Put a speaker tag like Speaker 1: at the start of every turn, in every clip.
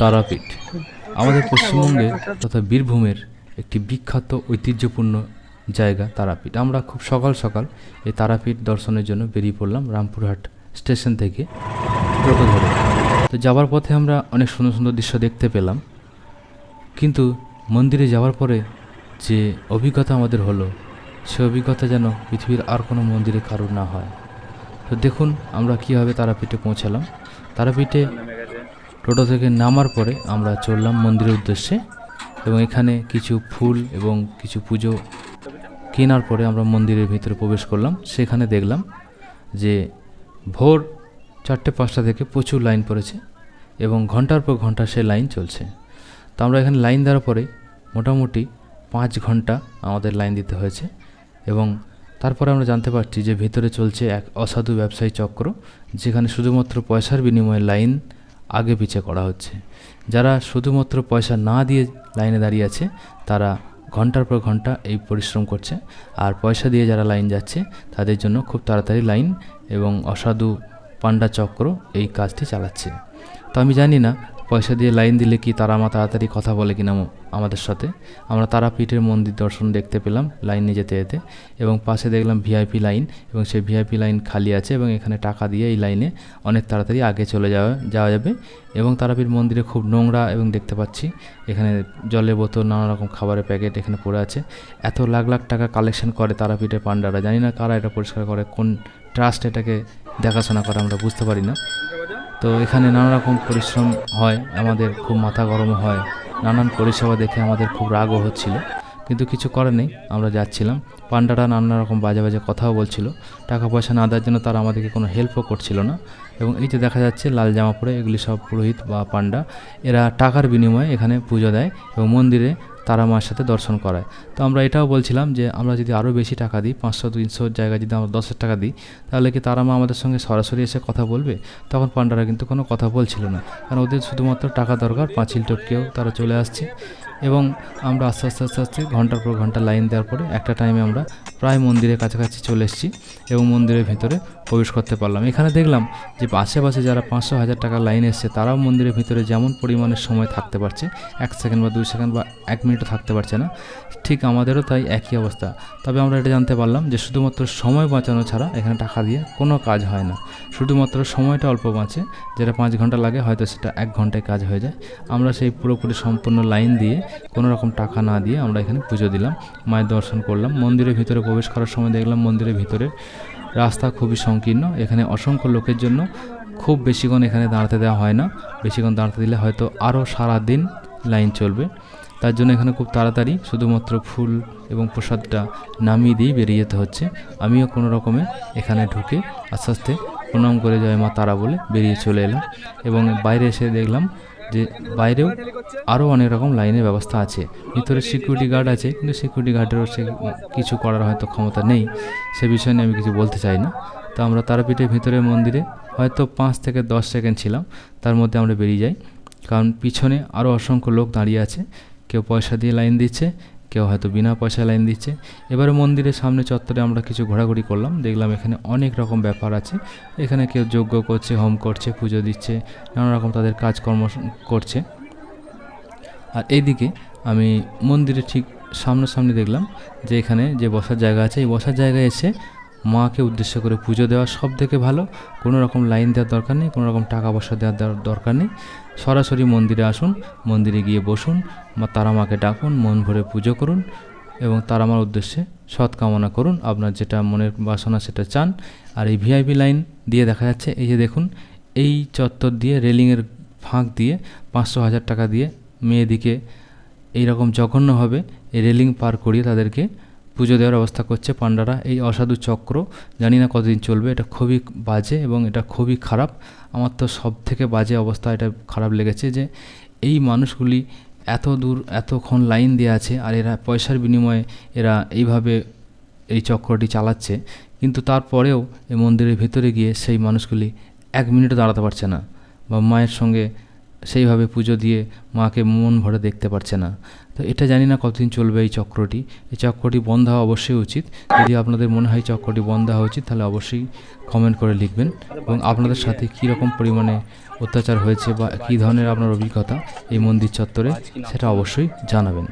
Speaker 1: তারাপীঠ। আমাদের পশ্চিমবঙ্গের তথা বীরভূমের একটি বিখ্যাত ঐতিহ্যপূর্ণ জায়গা তারাপীঠ। আমরা খুব সকাল সকাল এই তারাপীঠ দর্শনের জন্য বেরিয়ে পড়লাম রামপুরহাট স্টেশন থেকে টোটো ধরে তো যাওয়ার পথে আমরা অনেক সুন্দর সুন্দর দৃশ্য দেখতে পেলাম। কিন্তু মন্দিরে যাওয়ার পরে যে অভিজ্ঞতা আমাদের হলো, সে অভিজ্ঞতা যেন পৃথিবীর আর কোনো মন্দিরে কারোর না হয়। তো দেখুন আমরা কীভাবে তারাপীঠে পৌঁছালাম। তারাপীঠে টোটো থেকে নামার পরে আমরা চললাম মন্দিরের উদ্দেশ্যে এবং এখানে কিছু ফুল এবং কিছু পুজো কেনার পরে আমরা মন্দিরের ভিতরে প্রবেশ করলাম। সেখানে দেখলাম যে ভোর চারটে পাঁচটা থেকে প্রচুর লাইন পড়েছে এবং ঘণ্টার পর ঘণ্টা সে লাইন চলছে। তো আমরা এখানে লাইন দেওয়ার পরে মোটামুটি পাঁচ ঘণ্টা আমাদের লাইন দিতে হয়েছে এবং তারপরে আমরা জানতে পারছি যে ভিতরে চলছে এক অসাধু ব্যবসায়ী চক্র, যেখানে শুধুমাত্র পয়সার বিনিময়ে লাইন আগে পিছে করা হচ্ছে। যারা শুধুমাত্র পয়সা না দিয়ে লাইনে দাঁড়িয়ে আছে, তারা ঘণ্টার পর ঘণ্টা এই পরিশ্রম করছে। আর পয়সা দিয়ে যারা লাইন যাচ্ছে, তাদের জন্য খুব তাড়াতাড়ি লাইন এবং অসাধু পাণ্ডা চক্র এই কাজটি চালাচ্ছে। তো আমি জানি না পয়সা দিয়ে লাইন দিলে কি তারা মা তাড়াতাড়ি কথা বলে কিনা আমাদের সাথে? আমরা তারাপীঠের মন্দির দর্শন দেখতে পেলাম, লাইনে যেতে যেতে, এবং পাশে দেখলাম ভিআইপি লাইন, এবং সেই ভিআইপি লাইন খালি আছে, এবং এখানে টাকা দিয়ে এই লাইনে অনেক তাড়াতাড়ি আগে চলে যাওয়া যাওয়া যাবে, এবং তারাপীঠ মন্দিরে খুব নোংরা এবং দেখতে পাচ্ছি, এখানে জলের বোতল, নানা রকম খাবারের প্যাকেট এখানে পড়ে আছে। এত লাখ লাখ টাকা কালেকশন করে তারাপীঠের পান্ডারা জানি না কারা এটা পরিষ্কার করে, কোন ট্রাস্ট এটাকে দেখাশোনা করে, আমরা বুঝতে পারি না। তো এখানে নানা রকম পরিশ্রম হয়, আমাদের খুব মাথা গরম হয়। নানান পরিষেবা দেখে আমাদের খুব রাগও হচ্ছিল। কিন্তু কিছু করার নেই, আমরা যাচ্ছিলাম। পান্ডারা নানা রকম বাজে বাজে কথাও বলছিল। টাকা পয়সা না দেওয়ার জন্য তারা আমাদেরকে কোনো হেল্পও করছিল না। এবং এই যে দেখা যাচ্ছে, লাল জামা পরে এগুলি সব পুরোহিত বা পান্ডা এরা টাকার বিনিময়ে এখানে পুজো দেয় এবং মন্দিরে তারা মার সাথে দর্শন করায়। তো আমরা এটাও বলছিলাম যে, আমরা যদি আরও বেশি টাকা দিই, পাঁচশো তিনশোর জায়গায় যদি আমরা দশ টাকা দিই, তাহলে কি তারা মা আমাদের সঙ্গে সরাসরি এসে কথা বলবে? তখন পান্ডারা কিন্তু কোনো কথা বলছিল না। কারণ ওদের শুধুমাত্র টাকা দরকার, পাঁচিল টপকেও তারা চলে আসছে। এবং আমরা আস্তে আস্তে আস্তে আস্তে ঘণ্টার পর ঘণ্টা লাইন দেওয়ার পরে একটা টাইমে আমরা প্রায় মন্দিরের কাছাকাছি চলে এসেছি এবং মন্দিরের ভিতরে প্রবেশ করতে পারলাম। এখানে দেখলাম যে আশেপাশে যারা পাঁচশো হাজার টাকা লাইন এসছে, তারাও মন্দিরের ভিতরে যেমন পরিমাণের সময় থাকতে পারছে, এক সেকেন্ড বা দুই সেকেন্ড বা এক মিনিটও থাকতে পারছে না, ঠিক আমাদেরও তাই একই অবস্থা। তবে আমরা এটা জানতে পারলাম যে শুধুমাত্র সময় বাঁচানো ছাড়া এখানে টাকা দিয়ে কোনো কাজ হয় না। শুধুমাত্র সময়টা অল্প বাঁচে, যেটা পাঁচ ঘণ্টা লাগে, হয়তো সেটা এক ঘন্টায় কাজ হয়ে যায়। আমরা সেই পুরোপুরি সম্পূর্ণ লাইন দিয়ে কোনো রকম টাকা না দিয়ে আমরা এখানে পুজো দিলাম, মায়ের দর্শন করলাম। মন্দিরের ভিতরে প্রবেশ করার সময় দেখলাম মন্দিরের ভিতরে রাস্তা খুবই সংকীর্ণ। এখানে অসংখ্য লোকের জন্য খুব বেশিক্ষণ এখানে দাঁড়াতে দেওয়া হয় না। বেশিক্ষণ দাঁড়াতে দিলে হয়তো আরও সারা দিন লাইন চলবে। তার জন্য এখানে খুব তাড়াতাড়ি শুধুমাত্র ফুল এবং প্রসাদটা নামিয়ে দিয়েই বেরিয়ে যেতে হচ্ছে। আমিও কোনো রকমে এখানে ঢুকে আস্তে আস্তে প্রণাম করে জয় মা তারা বলে বেরিয়ে চলে এলাম। এবং বাইরে এসে দেখলাম যে বাইরেও আরও অনেক রকম লাইনের ব্যবস্থা আছে। ভিতরে সিকিউরিটি গার্ড আছে, কিন্তু সিকিউরিটি গার্ডেরও সে কিছু করার হয়তো ক্ষমতা নেই, সে বিষয়ে নিয়ে আমি কিছু বলতে চাই না তো আমরা তারাপীঠের ভিতরে মন্দিরে হয়তো পাঁচ থেকে দশ সেকেন্ড ছিলাম, তার মধ্যে আমরা বেরিয়ে যাই। কারণ পিছনে আরও অসংখ্য লোক দাঁড়িয়ে আছে, কেউ পয়সা দিয়ে লাইন দিচ্ছে কেউ হয়তো বিনা পয়সায় লাইন দিচ্ছে। এবারে মন্দিরের সামনে চত্বরে আমরা কিছু ঘোরাঘুরি করলাম। দেখলাম এখানে অনেক রকম ব্যাপার আছে। এখানে কেউ যজ্ঞ করছে, হোম করছে, পুজো দিচ্ছে, নানা রকম তাদের কাজকর্ম করছে। আর এইদিকে আমি মন্দিরে ঠিক সামনাসামনি দেখলাম যে এখানে যে বসার জায়গা আছে, এই বসার জায়গায় এসে মাকে উদ্দেশ্য করে পুজো দেওয়া সব থেকে ভালো। কোনো রকম লাইন দেওয়ার দরকার নেই, কোনো রকম টাকা পয়সা দেওয়ার দরকার নেই। সরাসরি মন্দিরে আসুন, মন্দিরে গিয়ে বসুন, মা তারা মাকে ডাকুন, মন ভরে পুজো করুন এবং তারা আমার উদ্দেশ্যে সৎ কামনা করুন, আপনার যেটা মনের বাসনা সেটা চান। আর এই ভিআইপি লাইন দিয়ে দেখা যাচ্ছে, এই যে দেখুন, এই চত্বর দিয়ে রেলিংয়ের ফাঁক দিয়ে পাঁচশো হাজার টাকা দিয়ে মেয়েদিকে এইরকম জঘন্যভাবে এই রেলিং পার করিয়ে তাদেরকে পুজো দেওয়ার ব্যবস্থা করছে পান্ডারা এই অসাধু চক্র, জানি না কতদিন চলবে, এটা খুবই বাজে এবং এটা খুবই খারাপ। আমার তো সব থেকে বাজে অবস্থা, এটা খারাপ লেগেছে যে এই মানুষগুলি এত দূর, এতক্ষণ লাইন দেওয়া আছে আর এরা পয়সার বিনিময়ে এরা এইভাবে এই চক্রটি চালাচ্ছে। কিন্তু তারপরেও এই মন্দিরের ভিতরে গিয়ে সেই মানুষগুলি এক মিনিটও দাঁড়াতে পারছে না বা মায়ের সঙ্গে সেইভাবে পুজো দিয়ে মাকে মন ভরে দেখতে পারছে না। তো এটা জানি না কতদিন চলবে এই চক্রটি। এই চক্রটি বন্ধ হওয়া অবশ্যই উচিত। যদি আপনাদের মনে হয় চক্রটি বন্ধ হওয়া উচিত, তাহলে অবশ্যই কমেন্ট করে লিখবেন। এবং আপনাদের সাথে কী রকম পরিমাণে অত্যাচার হয়েছে বা কী ধরনের আপনার অভিজ্ঞতা এই মন্দির চত্বরে, সেটা অবশ্যই জানাবেন।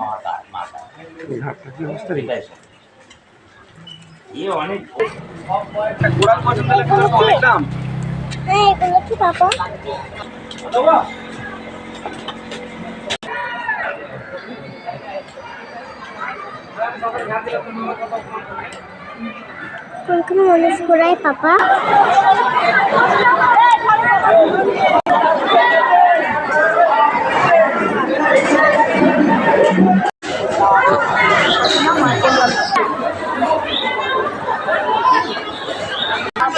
Speaker 2: মাতা মাতা এ অনেক কি পাপা। বাবা কোন কোন পাপা।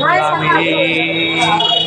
Speaker 2: Mami.